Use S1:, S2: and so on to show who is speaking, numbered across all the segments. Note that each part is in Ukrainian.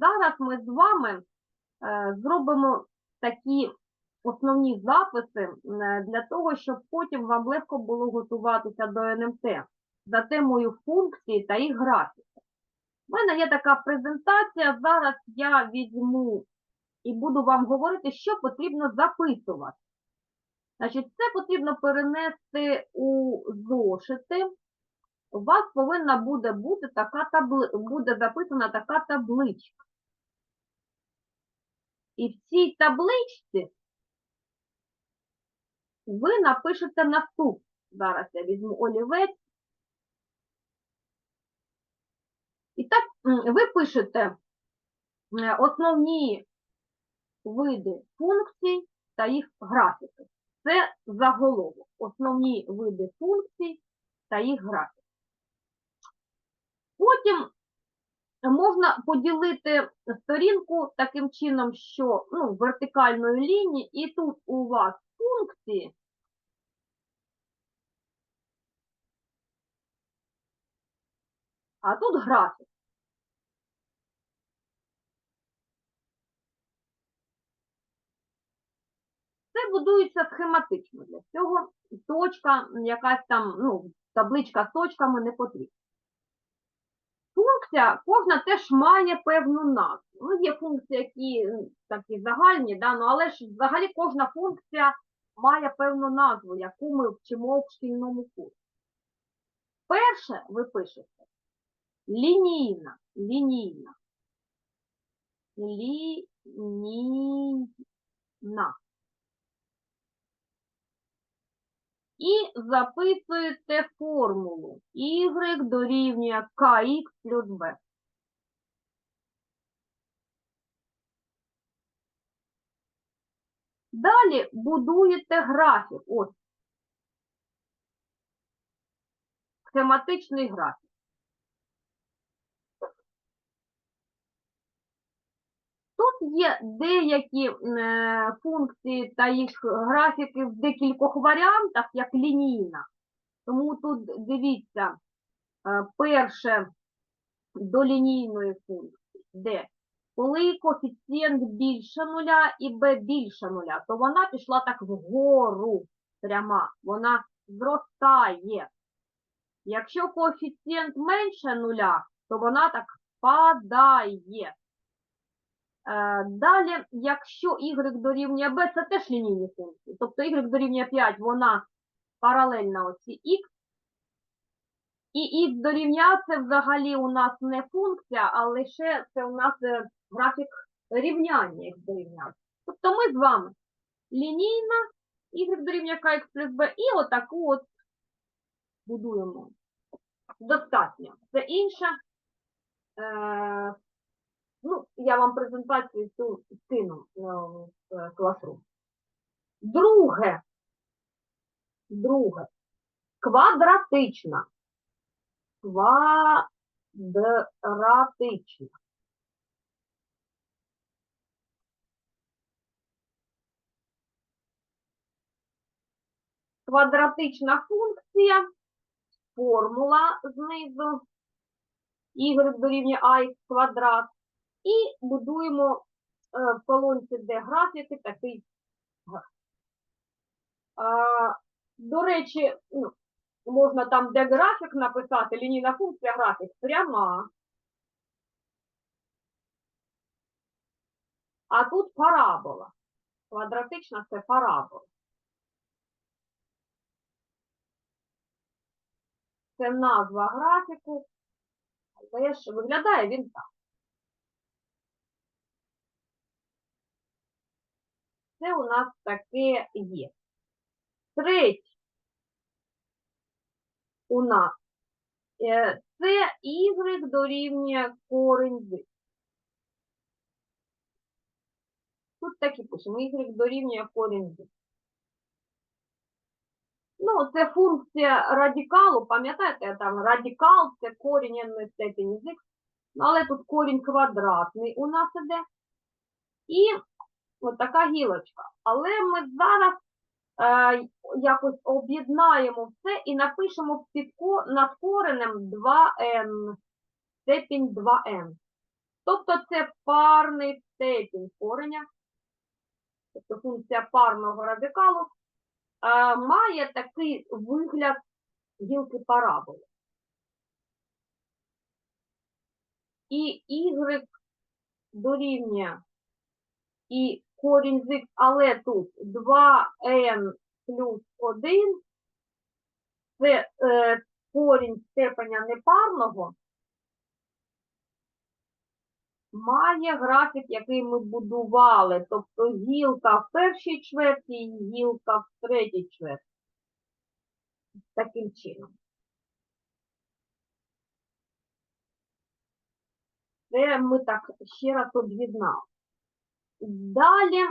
S1: Зараз ми з вами е, зробимо такі основні записи е, для того, щоб потім вам легко було готуватися до НМТ за темою функції та їх графіки. У мене є така презентація. Зараз я візьму і буду вам говорити, що потрібно записувати. Значить, це потрібно перенести у зошити. У вас повинна буде бути така табли... буде записана така табличка. І в цій табличці ви напишете наступ. Зараз я візьму олівець. І так, ви пишете основні види функцій та їх графіки. Це заголовок. Основні види функцій та їх графіки. Потім можна поділити сторінку таким чином, що ну, вертикальною лінією, і тут у вас функції. А тут графік. Це будується схематично для цього. Точка, якась там, ну, табличка з точками не потрібна. Функція кожна теж має певну назву. Ну, є функції, які такі загальні, да, ну, але ж взагалі кожна функція має певну назву, яку ми вчимо в шкільному курсі. Перше ви пишете лінійна, лінійна, лінійна. І записуєте формулу y дорівнює kx плюс b. Далі будуєте графік. Ось. Схематичний графік. Тут є деякі е, функції та їх графіки в декількох варіантах, як лінійна. Тому тут дивіться, е, перше до лінійної функції, де коли коефіцієнт більше нуля і b більше нуля, то вона пішла так вгору пряма, вона зростає. Якщо коефіцієнт менше нуля, то вона так падає. Е, Далі, якщо y дорівнює b, це теж лінійні функції. Тобто y дорівнює 5, вона паралельна оці x. І x дорівнює це взагалі у нас не функція, а лише це у нас е, графік рівняння x дорівнює. Тобто ми з вами лінійна, y дорівнює kx плюс b, і отаку от будуємо. Достатньо. Це інше. Ну, я вам презентацію цю скину е, в е. Друге. Друге. Квадратична. Квадратична. Квадратична функція, формула знизу, y дорівнює ax квадрат. І будуємо е, в колонці, де графіки, такий графік. До речі, ну, можна там, де графік написати, лінійна функція графік пряма. А тут парабола. Квадратична це парабола. Це назва графіку, але ж виглядає він так. Це у нас таке є. Третє у нас е, це y дорівнює корінь з. Тут так і пишемо, y дорівнює корінь з. Ну, це функція радикалу, пам'ятаєте, там радикал це корінь n степені з ну, але тут корінь квадратний у нас іде. І Ось така гілочка. Але ми зараз е, якось об'єднаємо все і напишемо під над коренем 2n, степінь 2n. Тобто це парний степінь кореня, тобто функція парного радикалу, а, має такий вигляд гілки параболи. І y дорівнює і корінь з х, але тут 2n плюс 1 це е, корінь степеня непарного, має графік, який ми будували, тобто гілка в першій чверті і гілка в третій чверті. Таким чином. Це ми так ще раз об'єднали. Далі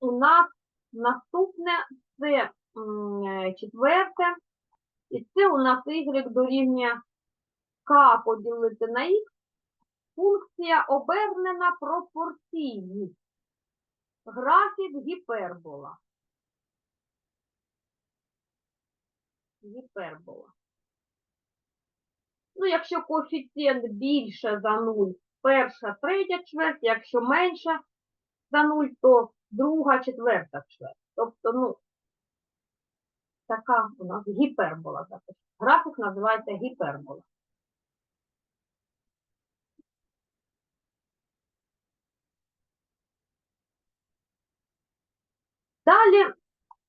S1: у нас наступне це е, четверте, і це у нас y дорівнює k поділити на x, функція обернена пропорційність. Графік гіпербола. Гіпербола. Ну, якщо коефіцієнт більше за 0, перша, третя чверть, якщо менше за 0, то друга, четверта чверть. Тобто, ну, така у нас гіпербола. Графік називається гіпербола. Далі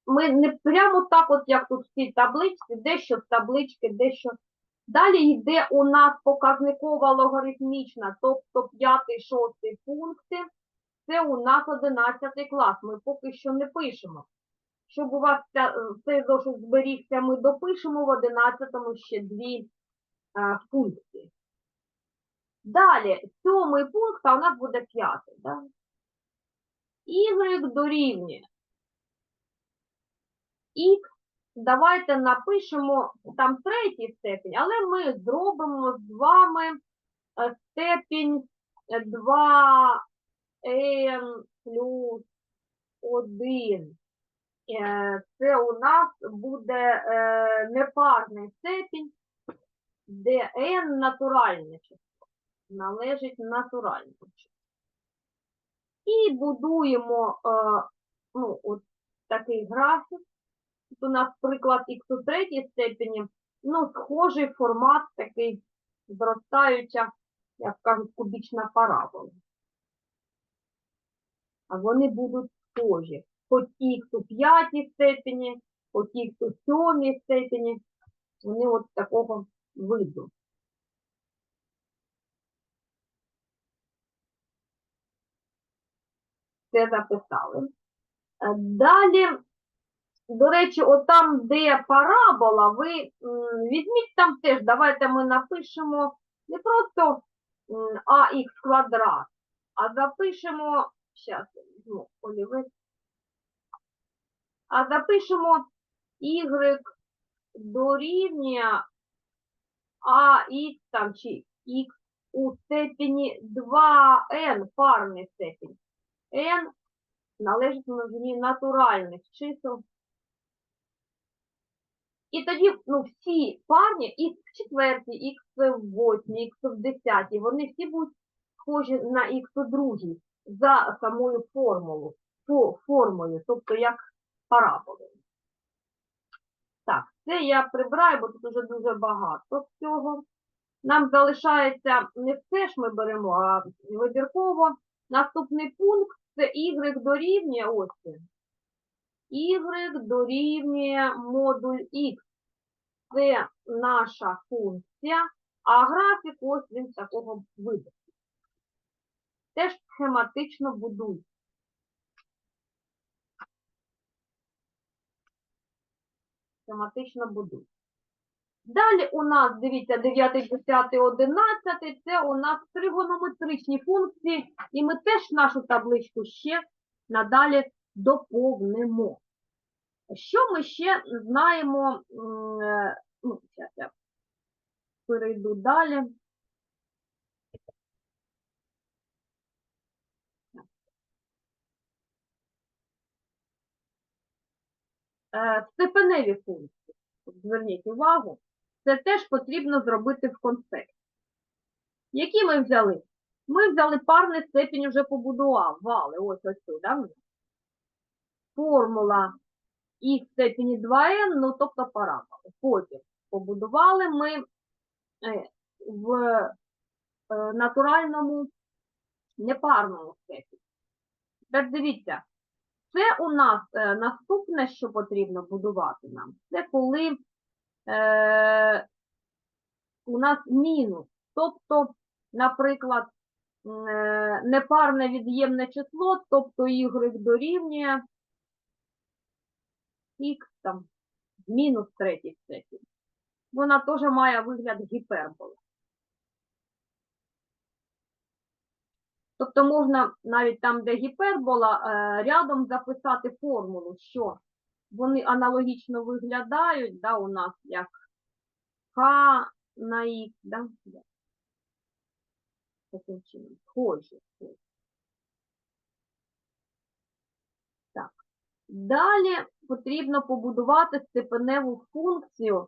S1: ми не прямо так, от як тут в цій табличці, дещо з таблички, дещо. Далі йде у нас показникова логарифмічна, тобто 5, 6 пункти. Це у нас 11 клас, ми поки що не пишемо. Щоб у вас е, цей зошит зберігся, ми допишемо в 11-му ще дві е, а, функції. Далі, сьомий пункт, а у нас буде п'ятий. Да? Y дорівнює. Х, давайте напишемо там третій степінь, але ми зробимо з вами е, степінь 2 n плюс 1. Е, це у нас буде е, непарний степінь, де n натуральне число. Належить натуральному числу. І будуємо е, ну, от такий графік. Тут у нас приклад x у третій степені, ну, схожий формат такий зростаюча, як кажуть, кубічна парабола. А вони будуть схожі. Хоч х у п'ятій степені, хоч х у сьомій степені, вони от такого виду. Це записали. Е, Далі до речі, от там, де парабола, ви візьміть там теж, давайте ми напишемо не просто ах квадрат, а запишемо, зараз я візьму олівець, а запишемо y дорівнює ах там чи x у степені 2n, парний степінь. n належить множині натуральних чисел. І тоді ну, всі парні, х в четвертій, х в восьмій, х в десятій, вони всі будуть схожі на х у другій за самою формулою, фо- формою, тобто як параболою. Так, це я прибираю, бо тут уже дуже багато всього. Нам залишається не все ж ми беремо, а вибірково. Наступний пункт це y дорівнює ось він y дорівнює модуль x. Це наша функція, а графік ось він такого виду. Теж схематично будуй. Схематично будуй. Далі у нас, дивіться, 9, 10, 11, це у нас тригонометричні функції, і ми теж нашу табличку ще надалі доповнимо. Що ми ще знаємо? е, Ну, зараз я перейду далі. Степеневі функції. Зверніть увагу, це теж потрібно зробити в конспекті. Які ми взяли? Ми взяли парний степінь вже побудували. Ось ось тут, да? Формула х степені 2n, ну тобто параболи. Потім побудували ми е, в е, натуральному непарному степені. Тепер дивіться, це у нас е, наступне, що потрібно будувати нам, це коли е, у нас мінус. Тобто, наприклад, е, непарне від'ємне число, тобто y дорівнює х там мінус третій степінь. Вона теж має вигляд гіперболи. Тобто можна навіть там, де гіпербола, е, рядом записати формулу, що вони аналогічно виглядають, да, у нас як К на Х, да? Таким чином, схожі. Далі потрібно побудувати степеневу функцію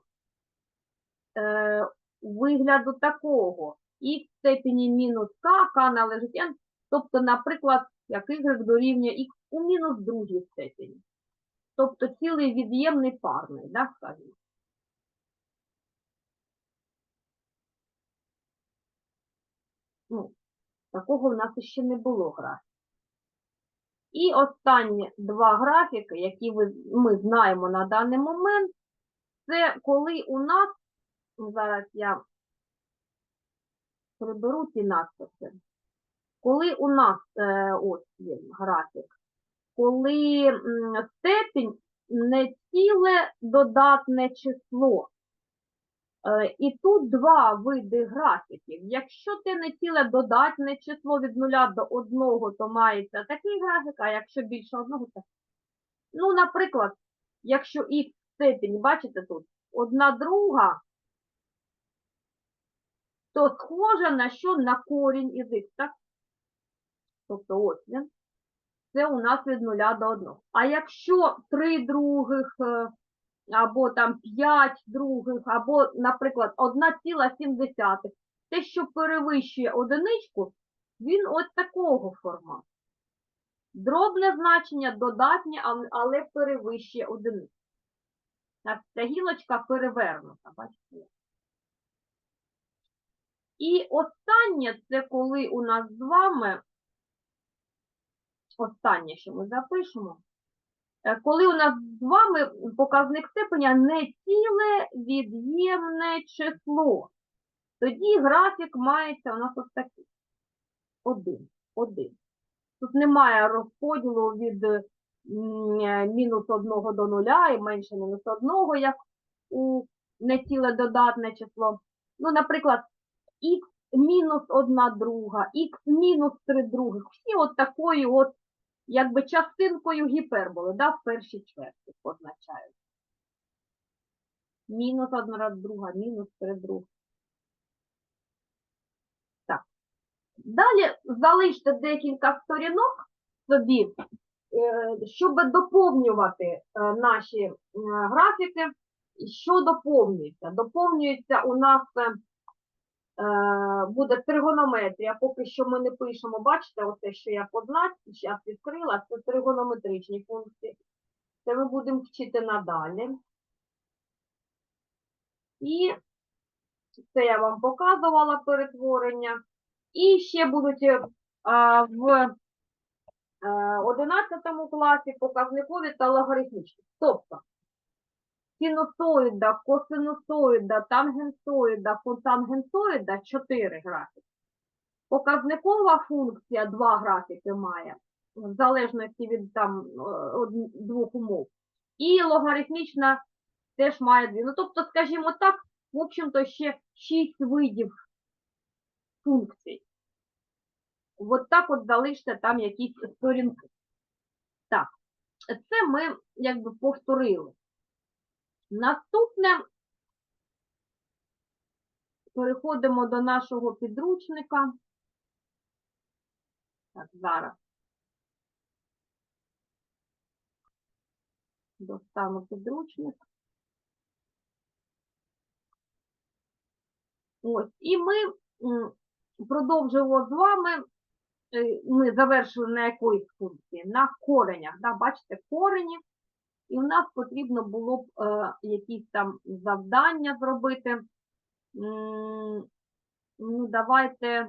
S1: е, вигляду такого. Х в степені мінус К, К належить N, тобто, наприклад, як y дорівнює Х у мінус другій степені. Тобто цілий від'ємний парний, да, скажімо. Ну, такого в нас ще не було графіку. І останні два графіки, які ви, ми знаємо на даний момент, це коли у нас, зараз я приберу ці надписи, коли у нас, е, ось є графік, коли степінь не ціле додатне число. Е, І тут два види графіків. Якщо це не ціле додатне число від 0 до 1, то мається такий графік, а якщо більше одного, то. Ну, наприклад, якщо х степінь, бачите тут, одна друга, то схоже на що? На корінь із х, так? Тобто ось він. Це у нас від 0 до 1. А якщо 3 других, е, або там 5 других, або, наприклад, 1,7, те, що перевищує одиничку, він ось такого формату. Дробне значення додатнє, але- перевищує одиницю. Ця гілочка перевернута, бачите? І останнє, це коли у нас з вами, останнє, що ми запишемо, Е, коли у нас з вами показник степеня не ціле від'ємне число, тоді графік мається у нас ось такий. Один. Один. Тут немає розподілу від е, мінус одного до нуля і менше мінус одного, як у неціле додатне число. Ну, наприклад, х мінус одна друга, х мінус три других. Всі от такою от якби частинкою гіперболи, да, в першій чверті позначають. Мінус одна друга, мінус три друга. Так. Далі залиште декілька сторінок собі, е, щоб доповнювати е, наші графіки. Що доповнюється? Доповнюється у нас е, буде тригонометрія, поки що ми не пишемо, бачите, оце, що я зараз відкрила, це тригонометричні функції. Це ми будемо вчити надалі. І це я вам показувала перетворення. І ще будуть е, а, в е, 11 класі показникові та логарифмічні. Тобто синусоїда, косинусоїда, тангенсоїда, котангенсоїда – 4 графіки. Показникова функція 2 графіки має, в залежності від там двох умов. І логарифмічна теж має дві. Ну, тобто, скажімо так, в общем-то, ще 6 видів функцій. От так от залиште там якісь сторінки. Так, це ми якби повторили. Наступне переходимо до нашого підручника. Так, зараз. Достану підручник. Ось, і ми продовжуємо з вами. Е, Ми завершили на якоїсь функції? На коренях. Да? Бачите, корені. І в нас потрібно було б е, якісь там завдання зробити. Ну, давайте.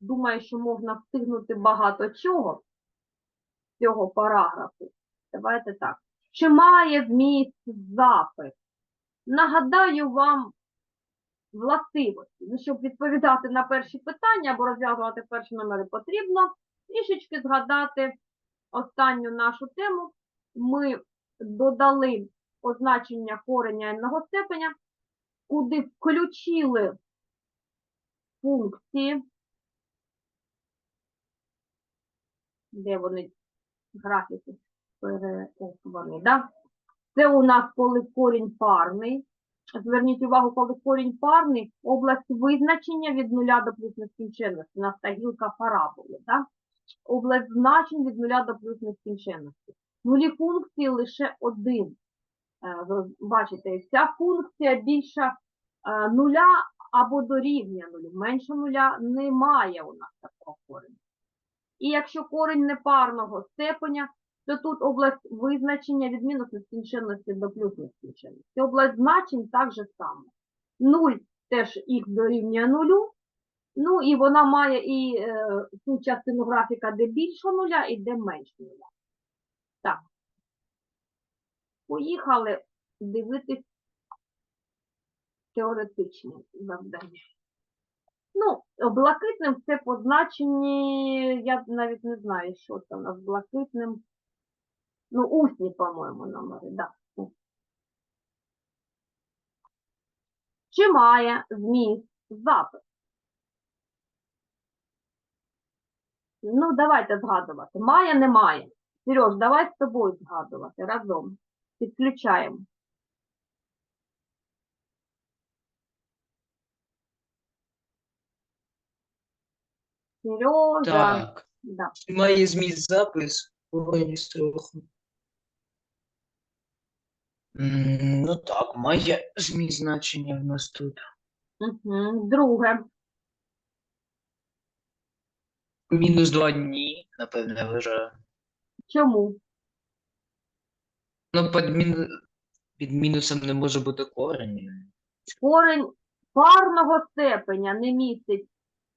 S1: Думаю, що можна встигнути багато чого з цього параграфу. Давайте так. Чи має зміст запис? Нагадаю вам властивості. Ну, щоб відповідати на перші питання або розв'язувати перші номери, потрібно трішечки згадати останню нашу тему. Ми додали означення кореня n-го степеня, куди включили функції. Де вони графіки переосновані, да? Це у нас коли корінь парний. Зверніть увагу, коли корінь парний, область визначення від нуля до плюс нескінченності, у нас та гілка параболи, да? Область значень від нуля до плюс нескінченності. Нулі функції лише один. Е, бачите, ця функція більша е, нуля або дорівнює нулю. Менше нуля немає у нас такого кореня. І якщо корень непарного степеня, то тут область визначення від мінус нескінченності до плюс нескінченності. Область значень так же само. Нуль теж їх дорівнює нулю. Ну і вона має і е, ту частину графіка, де більше нуля і де менше нуля. Так. Поїхали дивитись теоретичні завдання. Ну, блакитним це позначені, я навіть не знаю, що це у нас блакитним. Ну, усні, по-моєму, номери, да. Чи має зміст запис? Ну, давайте згадувати. Має, немає. Сереж, давай з тобою згадувати разом. Підключаємо. Сережа.
S2: Так,
S1: Да.
S2: має зміст запис з трьох. Ну так, має зміст значення в нас тут.
S1: Угу. Друге.
S2: Мінус два дні, напевне, вважаю.
S1: Чому?
S2: Ну, під, мін... під мінусом не може бути корень.
S1: Корень парного степеня не містить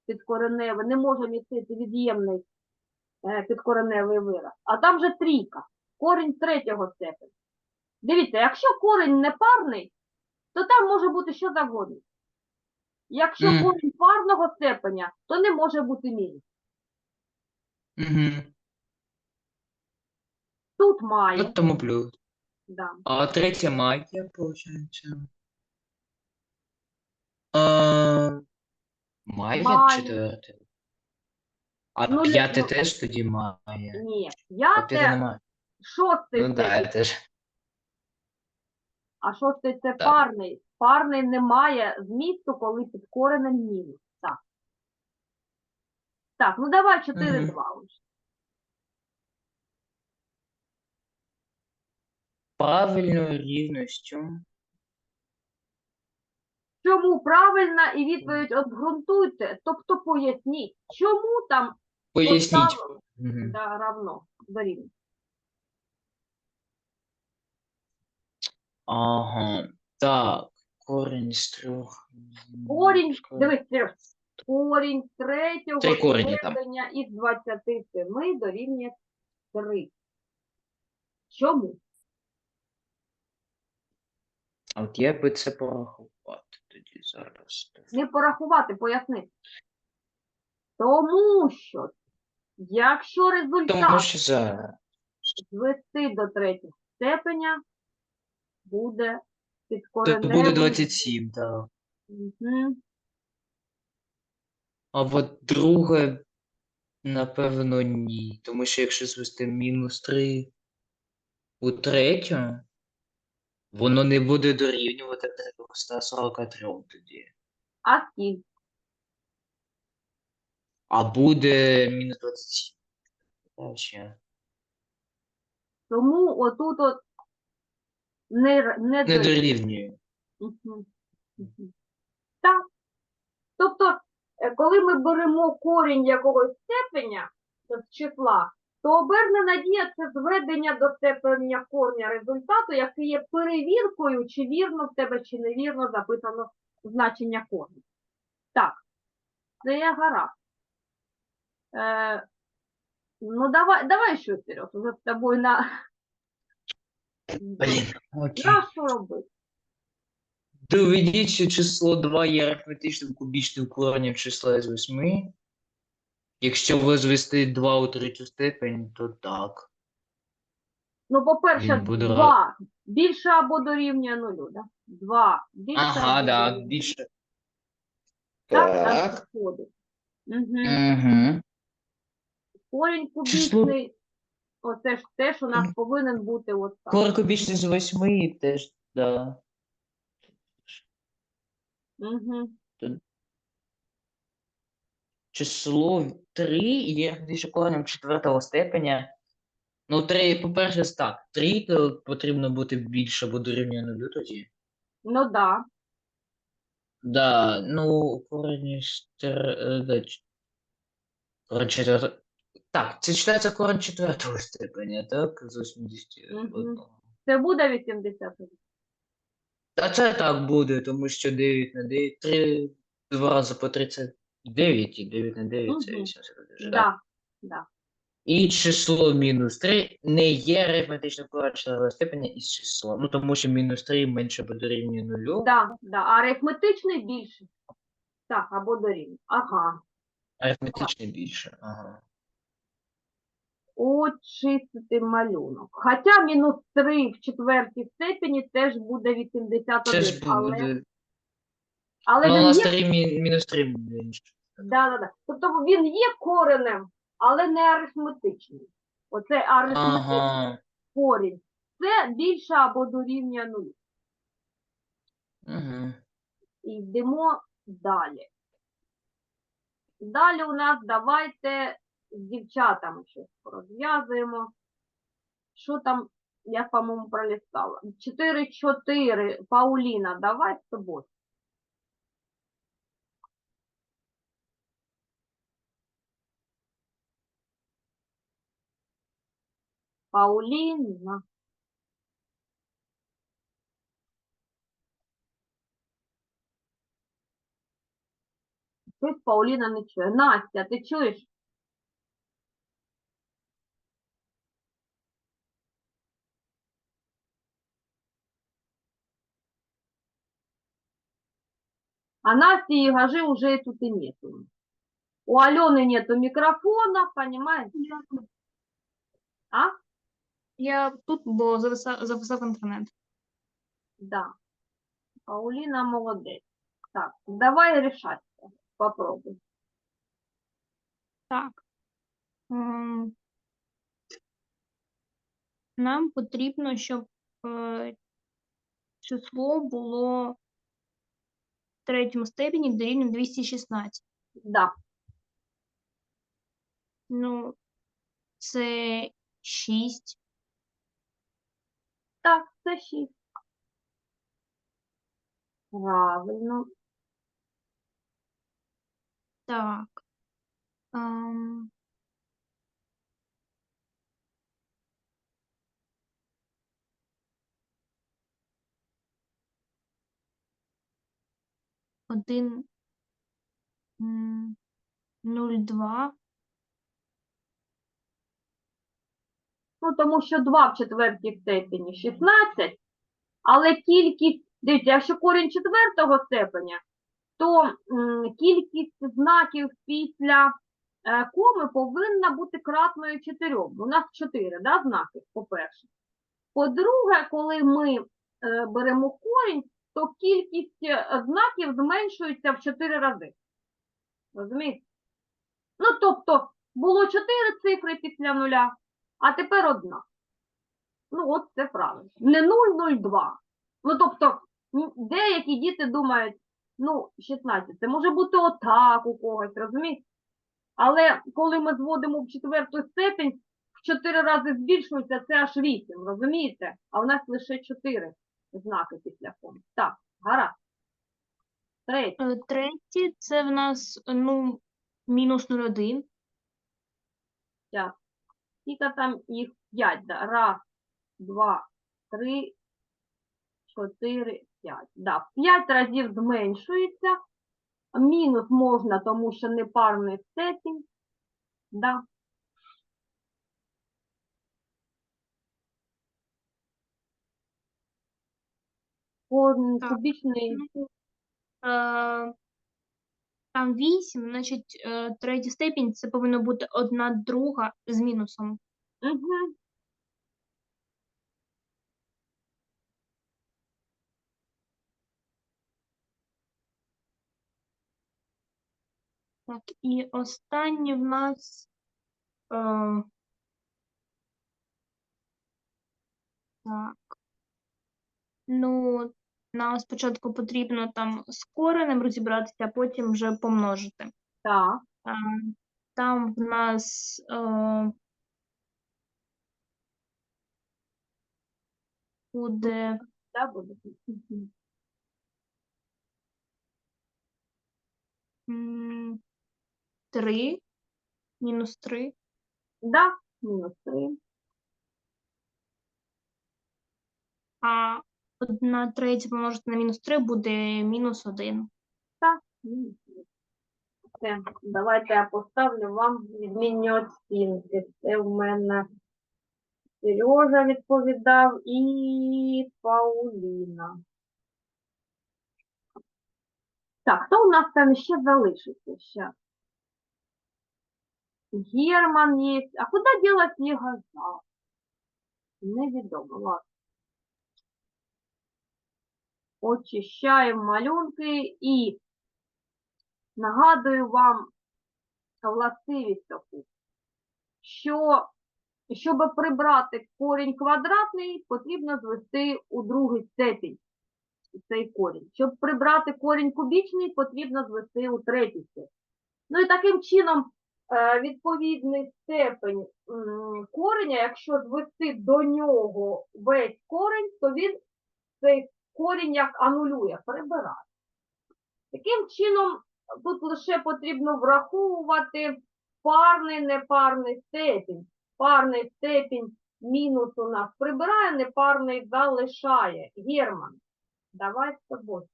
S1: підкореневий, не може містити від'ємний е, підкореневий вираз. А там же трійка, корінь третього степеня. Дивіться, якщо корінь не парний, то там може бути що завгодно. Якщо
S2: Мгм.
S1: корінь парного степеня, то не може бути мінус.
S2: Угу.
S1: Тут має.
S2: Ну, тому плюс.
S1: Да.
S2: А третя магія, виходить. А, магія
S1: Має.
S2: четверте. А
S1: Ну, не-
S2: п'яте
S1: ну-
S2: теж тоді має.
S1: Ні.
S2: А п'яте
S1: П'яте,
S2: немає.
S1: шостий
S2: Ну да, теж.
S1: А шостий це
S2: Так.
S1: парний. Парний не має змісту, коли під коренем мінус. Так. Ну давай 4-2 уже.
S2: Правильною рівністю.
S1: Чому правильна і відповідь обґрунтуйте, тобто поясніть, чому там
S2: Поясніть.
S1: Поставили.
S2: Мгм.
S1: да, равно дорівнює.
S2: Ага. Так, корінь з трьох.
S1: Корінь, дивись, Сереж, корінь третього
S2: Три корені там.
S1: степеня із 27 дорівнює 3. Чому?
S2: А От як би це порахувати тоді зараз?
S1: Не порахувати, поясни. Тому що, якщо результат
S2: Тому що зараз.
S1: звести до третього степеня, буде
S2: То
S1: підкореневий.
S2: буде 27, так.
S1: Мгм.
S2: А от друге, напевно, ні. Тому що якщо звести мінус 3 у третю, воно не буде дорівнювати 343 тоді.
S1: А скільки?
S2: А буде мінус 27. Так, ще.
S1: Тому отут от не, не,
S2: Не
S1: дорівнює.
S2: дорівнює.
S1: Мгм. Мгм. Тобто, коли ми беремо корінь якогось степеня з числа, то обернена дія це зведення до степеня корня результату, який є перевіркою, чи вірно в тебе, чи невірно записано значення корня. Так, це я гаразд. Е, ну, давай, давай що, Сереж, вже з тобою на...
S2: Блін, окей.
S1: Що робити?
S2: Доведіть, що число 2 є арифметичним кубічним коренем числа з 8. Якщо возвести 2 у третю степень, то так.
S1: Ну, по-перше,
S2: Він буде
S1: 2 більше або дорівнює нулю, да? 2 більше
S2: Ага,
S1: або
S2: да,
S1: дорівнює.
S2: більше.
S1: Так, так
S2: Так.
S1: виходить. Угу.
S2: Угу.
S1: Корінь
S2: Число-
S1: кубічний, оце ж теж у нас повинен бути от так.
S2: Корень кубічний з 8 теж, да.
S1: Угу.
S2: Число 3 є арифметичним коренем четвертого степеня. Ну, 3, по-перше, так. 3 то потрібно бути більше або дорівнює нулю тоді.
S1: Ну да.
S2: Да, ну, корень е, корень четвертого. Так, це читається корень четвертого степеня, так? З 81.
S1: Це буде 80.
S2: Та це так буде, тому що 9 на 9, 3, 2 рази по 39, і 9 на 9 це
S1: Мгм.
S2: 81.
S1: Да. Да.
S2: І число мінус 3 не є арифметичним коренем четвертого степеня із числом. Ну, тому що мінус 3 менше або дорівнює нулю.
S1: Да, да. А арифметичний більше. Так, або дорівнює. Ага.
S2: Арифметичний більше. Ага.
S1: Очистити малюнок. Хоча мінус 3 в четвертій степені теж буде 81.
S2: Це ж
S1: але,
S2: буде.
S1: але
S2: Ну, у
S1: він
S2: нас
S1: є
S2: 3 мінус 3 менше.
S1: Да, да, да. Тобто він є коренем, але не арифметичний. Оце арифметичний
S2: Ага.
S1: корінь. Це більше або дорівнює нулю.
S2: Угу.
S1: І йдемо далі. Далі у нас давайте з дівчатами щось розв'язуємо. Що там, я, по-моєму, пролистала. 4-4. Пауліна, давай з тобою. Пауліна. Щось Пауліна не чує. Настя, ти чуєш? А Насти и Гажи уже тут и нету. У Алены нету микрофона, понимаешь? А?
S3: Я тут, бо записав, записав інтернет.
S1: Да. Паулина молодец. Так, давай решать. Попробуй.
S3: Так. Нам потрібно, щоб е, число було третьому степені дорівнює 216.
S1: Да.
S3: Ну, це 6.
S1: Так, це шість. Правильно.
S3: Так. Ем, Один м, нуль два.
S1: Ну, тому що 2 в четвертій степені 16, але кількість, дивіться, якщо корінь четвертого степеня, то кількість знаків після е, коми повинна бути кратною 4. У нас 4 да, знаки, по-перше. По-друге, коли ми е, беремо корінь, то кількість е, знаків зменшується в 4 рази. Розумієте? Ну, тобто, було 4 цифри після нуля, а тепер одна. Ну, от це правильно. Не 002. Ну, тобто, деякі діти думають, ну, 16, це може бути отак у когось, розумієте? Але коли ми зводимо в четверту степень, в 4 рази збільшується, це аж 8, розумієте? А у нас лише 4 знаки після кому. Так, гаразд. Третє.
S3: Е, Третє це в нас ну, мінус 0,1.
S1: Сейчас. Скільки там їх? П'ять, да? Раз, два, три, чотири, п'ять. Да, п'ять разів зменшується. Мінус можна, тому що непарний степінь. Да.
S3: Так.
S1: кубічний
S3: Ну, е, там 8, значить, е, третя степінь це повинно бути одна друга з мінусом.
S1: Угу.
S3: Так, і останнє в нас. Е, так. Ну, нам спочатку потрібно там з коренем розібратися, а потім вже помножити.
S1: Так.
S3: Там в нас е, буде
S1: Да, буде.
S3: 3, мінус 3.
S1: Да, мінус три.
S3: А одна третя помножити на мінус 3 буде мінус 1.
S1: Мінус три. Все, давайте я поставлю вам відмінні оцінки. Це в мене Сережа відповідав і Пауліна. Так, хто у нас там ще залишиться? Ще? Герман є. А куди ділась Єгоза? Невідомо. Ладно. Очищаємо малюнки і нагадую вам властивість таку, що щоб прибрати корінь квадратний, потрібно звести у другий степінь цей корінь. Щоб прибрати корінь кубічний, потрібно звести у третій степінь. Ну і таким чином е, відповідний степень кореня, якщо звести до нього весь корінь, то він цей корінь як анулює, прибирає. Таким чином, тут лише потрібно враховувати парний, непарний степінь. Парний степінь мінус у нас прибирає, непарний залишає. Герман, давай з тобою.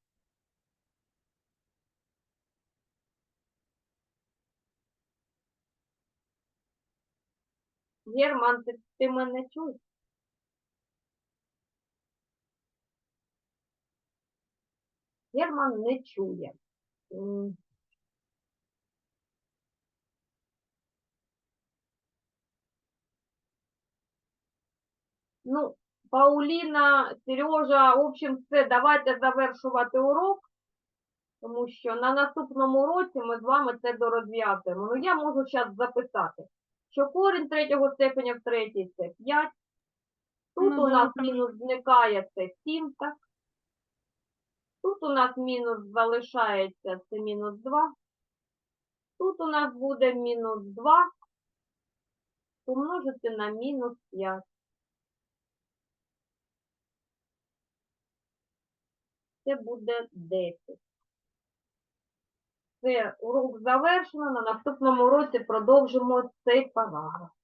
S1: Герман, ти, ти мене чуєш? Герман не чує. Ну, Пауліна, Сережа, в общем, все, давайте завершувати урок, тому що на наступному уроці ми з вами це дорозв'язуємо. Ну, я можу зараз записати, що корінь третього степеня в третій це 5. Тут
S3: Ну,
S1: у нас мінус зникає це 7, так? Тут у нас мінус залишається це мінус 2. Тут у нас буде мінус 2 помножити на мінус 5. Це буде 10. Все, урок завершено. На наступному уроці продовжимо цей параграф.